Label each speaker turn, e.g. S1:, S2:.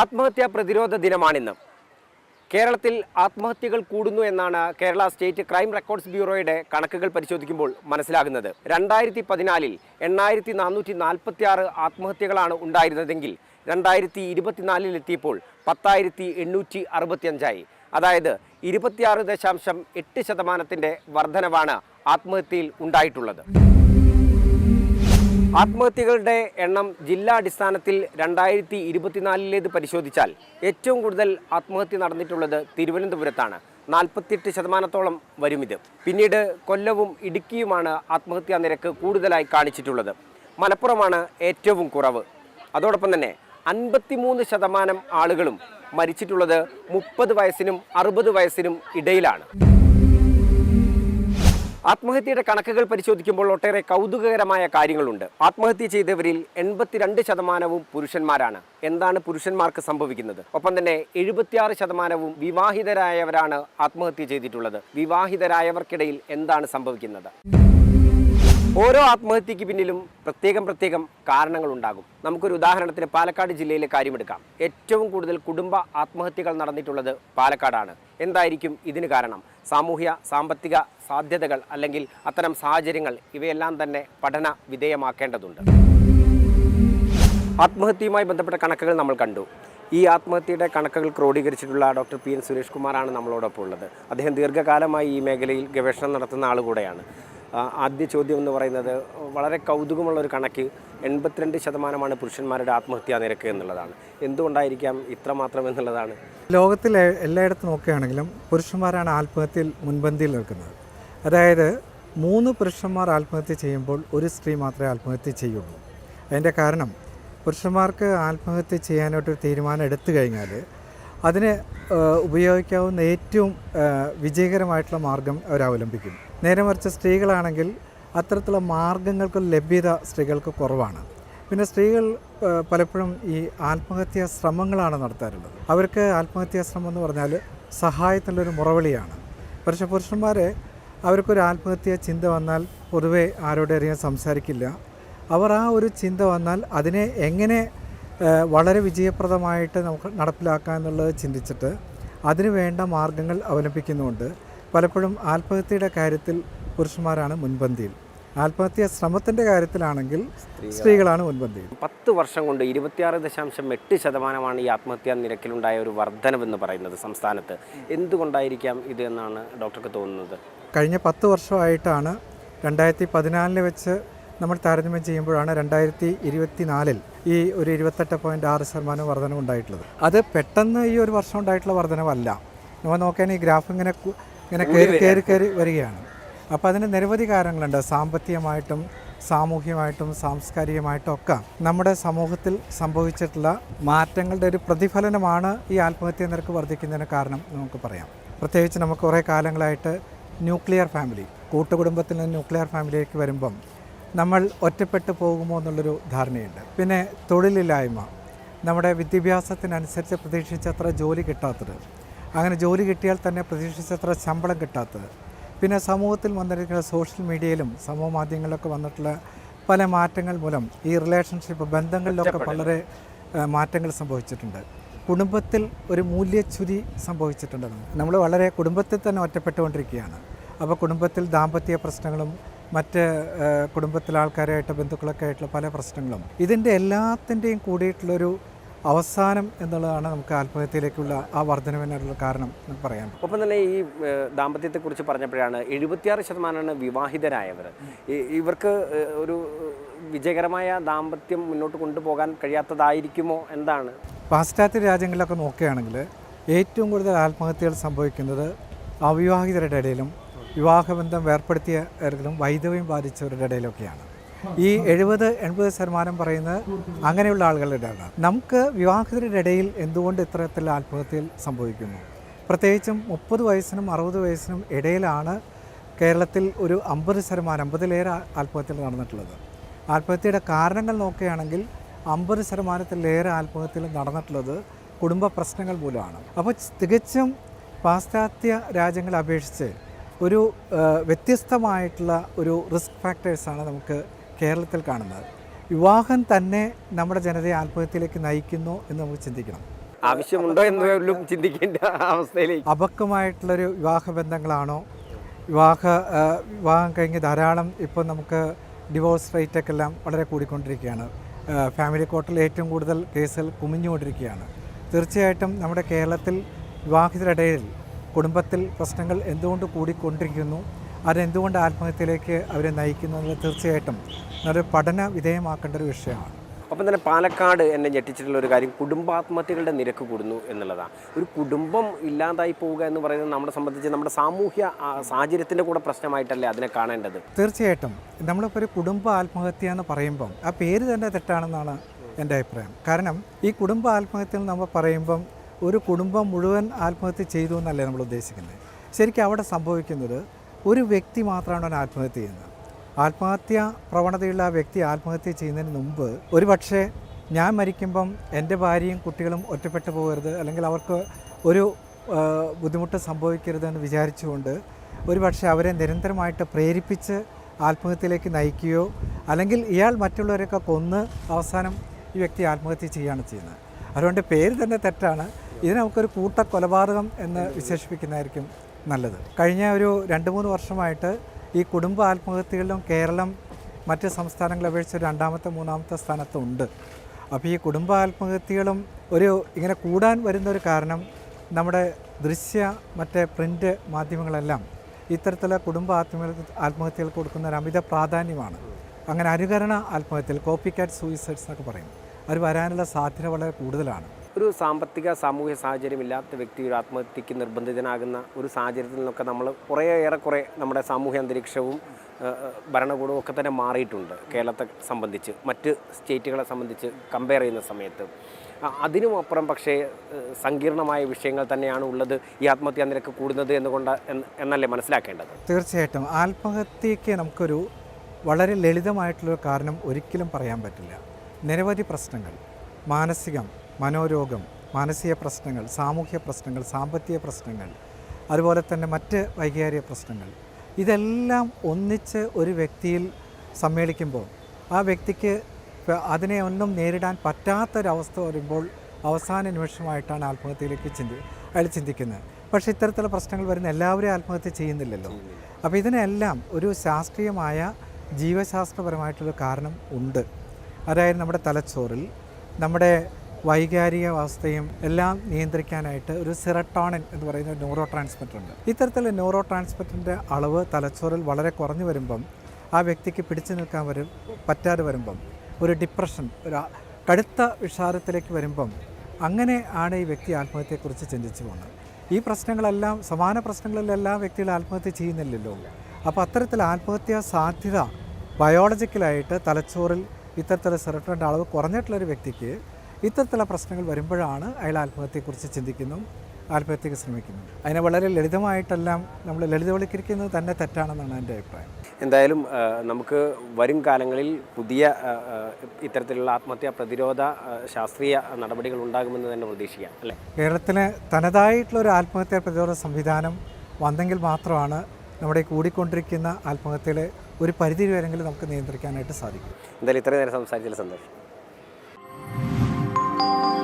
S1: ആത്മഹത്യാ പ്രതിരോധ ദിനമാണിന്ന്. കേരളത്തിൽ ആത്മഹത്യകൾ കൂടുന്നു എന്നാണ് കേരള സ്റ്റേറ്റ് ക്രൈം റെക്കോർഡ്സ് ബ്യൂറോയുടെ കണക്കുകൾ പരിശോധിക്കുമ്പോൾ മനസ്സിലാകുന്നത്. രണ്ടായിരത്തി പതിനാലിൽ എണ്ണായിരത്തി നാനൂറ്റി നാൽപ്പത്തി ആറ് ആത്മഹത്യകളാണ് ഉണ്ടായിരുന്നതെങ്കിൽ രണ്ടായിരത്തി ഇരുപത്തിനാലിലെത്തിയപ്പോൾ പത്തായിരത്തി എണ്ണൂറ്റി അറുപത്തിയഞ്ചായി അതായത് ഇരുപത്തിയാറ് ദശാംശം എട്ട് ശതമാനത്തിന്റെ വർധനവാണ് ആത്മഹത്യയിൽ ഉണ്ടായിട്ടുള്ളത്. ആത്മഹത്യകളുടെ എണ്ണം ജില്ലാടിസ്ഥാനത്തിൽ രണ്ടായിരത്തി ഇരുപത്തിനാലിലേത് പരിശോധിച്ചാൽ ഏറ്റവും കൂടുതൽ ആത്മഹത്യ നടന്നിട്ടുള്ളത് തിരുവനന്തപുരത്താണ്. നാൽപ്പത്തിയെട്ട് ശതമാനത്തോളം വരും ഇത് പിന്നീട് കൊല്ലവും ഇടുക്കിയുമാണ് ആത്മഹത്യാ നിരക്ക് കൂടുതലായി കാണിച്ചിട്ടുള്ളത്. മലപ്പുറമാണ് ഏറ്റവും കുറവ്. അതോടൊപ്പം തന്നെ അൻപത്തിമൂന്ന് ശതമാനം ആളുകളും മരിച്ചിട്ടുള്ളത് മുപ്പത് വയസ്സിനും അറുപത് വയസ്സിനും ഇടയിലാണ്. ആത്മഹത്യയുടെ കണക്കുകൾ പരിശോധിക്കുമ്പോൾ ഒട്ടേറെ കൗതുകകരമായ കാര്യങ്ങളുണ്ട്. ആത്മഹത്യ ചെയ്തവരിൽ എൺപത്തിരണ്ട് ശതമാനവും പുരുഷന്മാരാണ്. എന്താണ് പുരുഷന്മാർക്ക് സംഭവിക്കുന്നത്? ഒപ്പം തന്നെ എഴുപത്തിയാറ് ശതമാനവും വിവാഹിതരായവരാണ് ആത്മഹത്യ ചെയ്തിട്ടുള്ളത്. വിവാഹിതരായവർക്കിടയിൽ എന്താണ് സംഭവിക്കുന്നത്? ഓരോ ആത്മഹത്യക്ക് പിന്നിലും പ്രത്യേകം പ്രത്യേകം കാരണങ്ങളുണ്ടാകും. നമുക്കൊരു ഉദാഹരണത്തിന് പാലക്കാട് ജില്ലയിലെ കാര്യമെടുക്കാം. ഏറ്റവും കൂടുതൽ കുടുംബ ആത്മഹത്യകൾ നടന്നിട്ടുള്ളത് പാലക്കാടാണ്. എന്തായിരിക്കും ഇതിന് കാരണം? സാമൂഹ്യ സാമ്പത്തിക സാധ്യതകൾ അല്ലെങ്കിൽ അത്തരം സാഹചര്യങ്ങൾ ഇവയെല്ലാം തന്നെ പഠന വിധേയമാക്കേണ്ടതുണ്ട്. ആത്മഹത്യയുമായി ബന്ധപ്പെട്ട കണക്കുകൾ നമ്മൾ കണ്ടു. ഈ ആത്മഹത്യയുടെ കണക്കുകൾ ക്രോഡീകരിച്ചിട്ടുള്ള ഡോക്ടർ പി എൻ സുരേഷ് കുമാറാണ് നമ്മളോടൊപ്പം ഉള്ളത്. അദ്ദേഹം ദീർഘകാലമായി ഈ മേഖലയിൽ ഗവേഷണം നടത്തുന്ന ആൾ കൂടെയാണ്. ആ, ആദ്യ ചോദ്യം എന്ന് പറയുന്നത് വളരെ കൗതുകമുള്ള ഒരു കണക്ക് എൺപത്തിരണ്ട് ശതമാനമാണ് പുരുഷന്മാരുടെ ആത്മഹത്യാ നിരക്ക് എന്നുള്ളതാണ്. എന്തുകൊണ്ടായിരിക്കാം ഇത്രമാത്രം എന്നുള്ളതാണ്?
S2: ലോകത്തിലെ എല്ലായിടത്തും നോക്കുകയാണെങ്കിലും പുരുഷന്മാരാണ് ആത്മഹത്യയിൽ മുൻപന്തിയിൽ നിൽക്കുന്നത്. അതായത് മൂന്ന് പുരുഷന്മാർ ആത്മഹത്യ ചെയ്യുമ്പോൾ ഒരു സ്ത്രീ മാത്രമേ ആത്മഹത്യ ചെയ്യുള്ളൂ. അതിന്റെ കാരണം പുരുഷന്മാർക്ക് ആത്മഹത്യ ചെയ്യാനായിട്ടൊരു തീരുമാനം എടുത്തു കഴിഞ്ഞാൽ അതിന് ഉപയോഗിക്കാവുന്ന ഏറ്റവും വിജയകരമായിട്ടുള്ള മാർഗം അവർ നേരെ മറിച്ച് സ്ത്രീകളാണെങ്കിൽ അത്തരത്തിലുള്ള മാർഗങ്ങൾക്ക് ലഭ്യത സ്ത്രീകൾക്ക് കുറവാണ്. പിന്നെ സ്ത്രീകൾ പലപ്പോഴും ഈ ആത്മഹത്യാ ശ്രമങ്ങളാണ് നടത്താറുള്ളത്. അവർക്ക് ആത്മഹത്യാ ശ്രമം എന്ന് പറഞ്ഞാൽ ഒരു മുറവിളിയാണ്. പക്ഷെ പുരുഷന്മാർ അവർക്കൊരു ആത്മഹത്യാ ചിന്ത വന്നാൽ പൊതുവെ ആരോടും അറിയാൻ സംസാരിക്കില്ല. അവർ ആ ഒരു ചിന്ത വന്നാൽ അതിനെ എങ്ങനെ വളരെ വിജയപ്രദമായിട്ട് നമുക്ക് നടപ്പിലാക്കാം എന്നുള്ളത് ചിന്തിച്ചിട്ട് അതിന് വേണ്ട മാർഗങ്ങൾ അവലംബിക്കുന്നുണ്ട് പലപ്പോഴും ആത്മഹത്യയുടെ കാര്യത്തിൽ പുരുഷന്മാരാണ് മുൻപന്തിയിൽ. ആത്മഹത്യാ ശ്രമത്തിന്റെ കാര്യത്തിലാണെങ്കിൽ സ്ത്രീകളാണ്. മുൻപന്തിയിൽ.
S1: പത്ത് വർഷം കൊണ്ട് ഇരുപത്തിയാറ് ദശാംശം എട്ട് ശതമാനമാണ് ഈ ആത്മഹത്യാ നിരക്കിലുണ്ടായ ഒരു വർധനവെന്ന് പറയുന്നത് സംസ്ഥാനത്ത്. എന്തുകൊണ്ടായിരിക്കാം ഇത് എന്നാണ് ഡോക്ടർക്ക് തോന്നുന്നത്?
S2: കഴിഞ്ഞ പത്ത് വർഷമായിട്ടാണ് രണ്ടായിരത്തി പതിനാലിന് വെച്ച് നമ്മൾ താരതമ്യം ചെയ്യുമ്പോഴാണ് രണ്ടായിരത്തി ഇരുപത്തി നാലിൽ ഈ ഒരു ഇരുപത്തെട്ട് പോയിന്റ് ആറ് ശതമാനം വർധനം ഉണ്ടായിട്ടുള്ളത് അത് പെട്ടെന്ന് ഈ ഒരു വർഷം ഉണ്ടായിട്ടുള്ള വർധനവല്ല. നമ്മൾ നോക്കാൻ ഈ ഗ്രാഫ് ഇങ്ങനെ ഇങ്ങനെ കയറി കയറി കയറി വരികയാണ്. അപ്പോൾ അതിന് നിരവധി കാരണങ്ങളുണ്ട്. സാമ്പത്തികമായിട്ടും സാമൂഹ്യമായിട്ടും സാംസ്കാരികമായിട്ടും ഒക്കെ നമ്മുടെ സമൂഹത്തിൽ സംഭവിച്ചിട്ടുള്ള മാറ്റങ്ങളുടെ ഒരു പ്രതിഫലനമാണ് ഈ ആത്മഹത്യ നിരക്ക് വർദ്ധിക്കുന്നതിന് കാരണം നമുക്ക് പറയാം. പ്രത്യേകിച്ച് നമുക്ക് കുറേ കാലങ്ങളായിട്ട് ന്യൂക്ലിയർ ഫാമിലി കൂട്ടുകുടുംബത്തിൽ നിന്ന് ന്യൂക്ലിയർ ഫാമിലിയിലേക്ക് വരുമ്പം നമ്മൾ ഒറ്റപ്പെട്ടു പോകുമോ എന്നുള്ളൊരു ധാരണയുണ്ട്. പിന്നെ തൊഴിലില്ലായ്മ നമ്മുടെ വിദ്യാഭ്യാസത്തിനനുസരിച്ച് പ്രതീക്ഷിച്ചത്ര ജോലി കിട്ടാത്തത് അങ്ങനെ ജോലി കിട്ടിയാൽ തന്നെ പ്രതീക്ഷിച്ചത്ര ശമ്പളം കിട്ടാത്തത്. പിന്നെ സമൂഹത്തിൽ വന്നിരിക്കുന്ന സോഷ്യൽ മീഡിയയിലും സമൂഹ മാധ്യമങ്ങളിലൊക്കെ വന്നിട്ടുള്ള പല മാറ്റങ്ങൾ മൂലം ഈ റിലേഷൻഷിപ്പ് ബന്ധങ്ങളിലൊക്കെ വളരെ മാറ്റങ്ങൾ സംഭവിച്ചിട്ടുണ്ട്. കുടുംബത്തിൽ ഒരു മൂല്യച്യുതി സംഭവിച്ചിട്ടുണ്ട്. നമ്മൾ വളരെ കുടുംബത്തിൽ തന്നെ ഒറ്റപ്പെട്ടുകൊണ്ടിരിക്കുകയാണ്. അപ്പോൾ കുടുംബത്തിൽ ദാമ്പത്യ പ്രശ്നങ്ങളും മറ്റ് കുടുംബത്തിലെ ആൾക്കാരായിട്ട് ബന്ധുക്കളൊക്കെ ആയിട്ടുള്ള പല പ്രശ്നങ്ങളും ഇതിന്റെ എല്ലാത്തിന്റെയും കൂടിയിട്ടുള്ളൊരു അവസാനം എന്നുള്ളതാണ് നമുക്ക് ആത്മഹത്യയിലേക്കുള്ള ആ വർധനവിനുള്ള കാരണം എന്ന് പറയാം
S1: ഒപ്പം തന്നെ ഈ ദാമ്പത്യത്തെക്കുറിച്ച് പറഞ്ഞപ്പോഴാണ് എഴുപത്തിയാറ് ശതമാനമാണ് വിവാഹിതരായവർ. ഇവർക്ക് ഒരു വിജയകരമായ ദാമ്പത്യം മുന്നോട്ട് കൊണ്ടുപോകാൻ കഴിയാത്തതായിരിക്കുമോ എന്താണ്?
S2: പാശ്ചാത്യ രാജ്യങ്ങളിലൊക്കെ നോക്കുകയാണെങ്കിൽ ഏറ്റവും കൂടുതൽ ആത്മഹത്യകൾ സംഭവിക്കുന്നത് അവിവാഹിതരുടെ ഇടയിലും വിവാഹബന്ധം വേർപ്പെടുത്തിയവരിലും വൈധവ്യം ബാധിച്ചവരുടെ ഇടയിലൊക്കെയാണ്. ഈ എഴുപത് എൺപത് ശതമാനം പറയുന്നത് അങ്ങനെയുള്ള ആളുകളുടെ ഇടയിലാണ്. നമുക്ക് വിവാഹിതരുടെ ഇടയിൽ എന്തുകൊണ്ട് ഇത്തരത്തിൽ ആത്മഹത്യയിൽ സംഭവിക്കുന്നു? പ്രത്യേകിച്ചും മുപ്പത് വയസ്സിനും അറുപത് വയസ്സിനും ഇടയിലാണ് കേരളത്തിൽ ഒരു അമ്പത് ശതമാനം അമ്പതിലേറെ ആത്മഹത്യകൾ നടന്നിട്ടുള്ളത്. ആത്മഹത്യയുടെ കാരണങ്ങൾ നോക്കുകയാണെങ്കിൽ അമ്പത് ശതമാനത്തിലേറെ ആത്മഹത്യകൾ നടന്നിട്ടുള്ളത് കുടുംബ പ്രശ്നങ്ങൾ മൂലമാണ്. അപ്പോൾ തികച്ചും പാശ്ചാത്യ രാജ്യങ്ങളെ അപേക്ഷിച്ച് ഒരു വ്യത്യസ്തമായിട്ടുള്ള ഒരു റിസ്ക് ഫാക്ടേഴ്സാണ് നമുക്ക് കേരളത്തിൽ കാണുന്നത്. വിവാഹം തന്നെ നമ്മുടെ ജനതയെ ആത്മഹത്യയിലേക്ക് നയിക്കുന്നു എന്ന് നമുക്ക് ചിന്തിക്കണം.
S1: ആവശ്യമുണ്ടോ എന്ന് ചിന്തിക്കേണ്ട അവസ്ഥയിലേക്ക്.
S2: അപക്വമായിട്ടുള്ളൊരു വിവാഹ ബന്ധങ്ങളാണോ? വിവാഹ വിവാഹം കഴിഞ്ഞ് ധാരാളം ഇപ്പോൾ നമുക്ക് ഡിവോഴ്സ് റേറ്റൊക്കെ എല്ലാം വളരെ കൂടിക്കൊണ്ടിരിക്കുകയാണ്. ഫാമിലി കോർട്ടിൽ ഏറ്റവും കൂടുതൽ കേസുകൾ കുമിഞ്ഞുകൊണ്ടിരിക്കുകയാണ്. തീർച്ചയായിട്ടും നമ്മുടെ കേരളത്തിൽ വിവാഹിതരിടയിൽ കുടുംബത്തിൽ പ്രശ്നങ്ങൾ എന്തുകൊണ്ട് കൂടിക്കൊണ്ടിരിക്കുന്നു? അതെന്തുകൊണ്ട് ആത്മഹത്യയിലേക്ക് അവരെ നയിക്കുന്നത് തീർച്ചയായിട്ടും ഒരു പഠന വിധേയമാക്കേണ്ട ഒരു വിഷയമാണ്.
S1: അപ്പം തന്നെ പാലക്കാട് എന്നെ ഞെട്ടിച്ചിട്ടുള്ള ഒരു കാര്യം കുടുംബാത്മഹത്യകളുടെ നിരക്ക് കൂടുന്നു എന്നുള്ളതാണ്. ഒരു കുടുംബം ഇല്ലാതായി പോവുക എന്ന് പറയുന്നത് നമ്മളെ സംബന്ധിച്ച് നമ്മുടെ സാമൂഹ്യ സാഹചര്യത്തിന്റെ കൂടെ പ്രശ്നമായിട്ടല്ലേ അതിനെ കാണേണ്ടത്?
S2: തീർച്ചയായിട്ടും. നമ്മളിപ്പോൾ ഒരു കുടുംബ ആത്മഹത്യ എന്ന് പറയുമ്പം ആ പേര് തന്നെ തെറ്റാണെന്നാണ് എന്റെ അഭിപ്രായം. കാരണം ഈ കുടുംബ ആത്മഹത്യ എന്ന് നമ്മൾ പറയുമ്പം ഒരു കുടുംബം മുഴുവൻ ആത്മഹത്യ ചെയ്തു എന്നല്ലേ നമ്മൾ ഉദ്ദേശിക്കുന്നത്. ശരിക്കും അവിടെ സംഭവിക്കുന്നത് ഒരു വ്യക്തി മാത്രമാണ് അവൻ ആത്മഹത്യ ചെയ്യുന്നത്. ആത്മഹത്യ പ്രവണതയുള്ള ആ വ്യക്തി ആത്മഹത്യ ചെയ്യുന്നതിന് മുമ്പ് ഒരു പക്ഷേ ഞാൻ മരിക്കുമ്പം എന്റെ ഭാര്യയും കുട്ടികളും ഒറ്റപ്പെട്ടു പോകരുത് അല്ലെങ്കിൽ അവർക്ക് ഒരു ബുദ്ധിമുട്ട് സംഭവിക്കരുതെന്ന് വിചാരിച്ചുകൊണ്ട് ഒരു പക്ഷേ അവരെ നിരന്തരമായിട്ട് പ്രേരിപ്പിച്ച് ആത്മഹത്യയിലേക്ക് നയിക്കുകയോ അല്ലെങ്കിൽ ഇയാൾ മറ്റുള്ളവരെയൊക്കെ കൊന്ന് അവസാനം ഈ വ്യക്തി ആത്മഹത്യ ചെയ്യുകയാണ് ചെയ്യുന്നത്. അതുകൊണ്ട് പേര് തന്നെ തെറ്റാണ്. ഇതിനെ നമുക്കൊരു കൂട്ട കൊലപാതകം എന്ന് വിശേഷിപ്പിക്കുന്നതായിരിക്കും നല്ലത്. കഴിഞ്ഞ ഒരു രണ്ട് മൂന്ന് വർഷമായിട്ട് ഈ കുടുംബ ആത്മഹത്യകളിലും കേരളം മറ്റ് സംസ്ഥാനങ്ങളെ അപേക്ഷിച്ച് രണ്ടാമത്തെ മൂന്നാമത്തെ സ്ഥാനത്തുണ്ട്. അപ്പോൾ ഈ കുടുംബ ആത്മഹത്യകളും ഒരു ഇങ്ങനെ കൂടാൻ വരുന്ന ഒരു കാരണം നമ്മുടെ ദൃശ്യ മറ്റേ പ്രിന്റ് മാധ്യമങ്ങളെല്ലാം ഇത്തരത്തിലുള്ള കുടുംബ ആത്മ ആത്മഹത്യകൾ കൊടുക്കുന്ന ഒരു അമിത പ്രാധാന്യമാണ്. അങ്ങനെ അനുകരണ ആത്മഹത്യകൾ കോപ്പി കാറ്റ് സൂയിസൈഡ്സ് എന്നൊക്കെ പറയും. അവർ വരാനുള്ള സാധ്യത വളരെ കൂടുതലാണ്.
S1: ഒരു സാമ്പത്തിക സാമൂഹ്യ സാഹചര്യം ഇല്ലാത്ത വ്യക്തി ഒരു ആത്മഹത്യക്ക് നിർബന്ധിതനാകുന്ന ഒരു സാഹചര്യത്തിൽ നിന്നൊക്കെ നമ്മൾ കുറേ ഏറെക്കുറെ നമ്മുടെ സാമൂഹ്യ അന്തരീക്ഷവും ഭരണകൂടവും ഒക്കെ തന്നെ മാറിയിട്ടുണ്ട് കേരളത്തെ സംബന്ധിച്ച്. മറ്റ് സ്റ്റേറ്റുകളെ സംബന്ധിച്ച് കമ്പയർ ചെയ്യുന്ന സമയത്ത്. അതിനും അപ്പുറം പക്ഷേ സങ്കീർണമായ വിഷയങ്ങൾ തന്നെയാണ് ഉള്ളത് ഈ ആത്മഹത്യാ നിരക്ക് കൂടുന്നത് എന്നുകൊണ്ട് എന്ന് എന്നല്ലേ മനസ്സിലാക്കേണ്ടത്?
S2: തീർച്ചയായിട്ടും. ആത്മഹത്യയ്ക്ക് നമുക്കൊരു വളരെ ലളിതമായിട്ടുള്ളൊരു കാരണം ഒരിക്കലും പറയാൻ പറ്റില്ല. നിരവധി പ്രശ്നങ്ങൾ. മാനസികം മനോരോഗം മാനസിക പ്രശ്നങ്ങൾ സാമൂഹ്യ പ്രശ്നങ്ങൾ സാമ്പത്തിക പ്രശ്നങ്ങൾ അതുപോലെ തന്നെ മറ്റ് വൈകാരിക പ്രശ്നങ്ങൾ. ഇതെല്ലാം ഒന്നിച്ച് ഒരു വ്യക്തിയിൽ സമ്മേളിക്കുമ്പോൾ ആ വ്യക്തിക്ക് അതിനെ ഒന്നും നേരിടാൻ പറ്റാത്തൊരവസ്ഥ വരുമ്പോൾ അവസാന നിമിഷമായിട്ടാണ് ആത്മഹത്യയിലേക്ക് ചിന്തി അയാൾ ചിന്തിക്കുന്നത്. പക്ഷേ ഇത്തരത്തിലുള്ള പ്രശ്നങ്ങൾ വരുന്ന എല്ലാവരും ആത്മഹത്യ ചെയ്യുന്നില്ലല്ലോ. അപ്പോൾ ഇതിനെല്ലാം ഒരു ശാസ്ത്രീയമായ ജീവശാസ്ത്രപരമായിട്ടുള്ള കാരണം ഉണ്ട്. അതായത് നമ്മുടെ തലച്ചോറിൽ നമ്മുടെ വൈകാരിക അവസ്ഥയും എല്ലാം നിയന്ത്രിക്കാനായിട്ട് ഒരു സിറട്ടോണിൻ എന്ന് പറയുന്ന ന്യൂറോ ട്രാൻസ്മിറ്റർ ഉണ്ട് ഇത്തരത്തിൽ ന്യൂറോ ട്രാൻസ്മിറ്ററിന്റെ അളവ് തലച്ചോറിൽ വളരെ കുറഞ്ഞു വരുമ്പം ആ വ്യക്തിക്ക് പിടിച്ചു നിൽക്കാൻ വരും പറ്റാതെ വരുമ്പം ഒരു ഡിപ്രഷൻ ഒരു കടുത്ത വിഷാദത്തിലേക്ക് വരുമ്പം അങ്ങനെ ആണ് ഈ വ്യക്തി ആത്മഹത്യയെക്കുറിച്ച് ചിന്തിച്ചു പോകുന്നത്. ഈ പ്രശ്നങ്ങളെല്ലാം സമാന പ്രശ്നങ്ങളിൽ എല്ലാ വ്യക്തികളും ആത്മഹത്യ ചെയ്യുന്നില്ലല്ലോ. അപ്പോൾ അത്തരത്തിൽ ആത്മഹത്യാ സാധ്യത ബയോളജിക്കലായിട്ട് തലച്ചോറിൽ ഇത്തരത്തിലുള്ള സെറട്ടറിന്റെ അളവ് കുറഞ്ഞിട്ടുള്ളൊരു വ്യക്തിക്ക് ഇത്തരത്തിലുള്ള പ്രശ്നങ്ങൾ വരുമ്പോഴാണ് അയാൾ ആത്മഹത്യയെക്കുറിച്ച് ചിന്തിക്കുന്നു ആത്മഹത്യക്ക് ശ്രമിക്കുന്നു. അതിനെ വളരെ ലളിതമായിട്ടെല്ലാം നമ്മൾ ലളിതവൽക്കരിക്കുന്നത് തന്നെ തെറ്റാണെന്നാണ് എന്റെ അഭിപ്രായം.
S1: എന്തായാലും നമുക്ക് വരും കാലങ്ങളിൽ പുതിയ ഇത്തരത്തിലുള്ള ആത്മഹത്യാ പ്രതിരോധ ശാസ്ത്രീയ നടപടികൾ ഉണ്ടാകുമെന്ന് തന്നെ പ്രതീക്ഷിക്കാം അല്ലേ?
S2: കേരളത്തിന് തനതായിട്ടുള്ള ഒരു ആത്മഹത്യാ പ്രതിരോധ സംവിധാനം വന്നെങ്കിൽ മാത്രമാണ് നമ്മുടെ കൂടിക്കൊണ്ടിരിക്കുന്ന ആത്മഹത്യയിലെ ഒരു പരിധി വരെങ്കിലും നമുക്ക് നിയന്ത്രിക്കാനായിട്ട് സാധിക്കും.
S1: എന്തായാലും ഇത്രയും നേരം സംസാരിച്ചതിൽ സന്തോഷം. Thank you.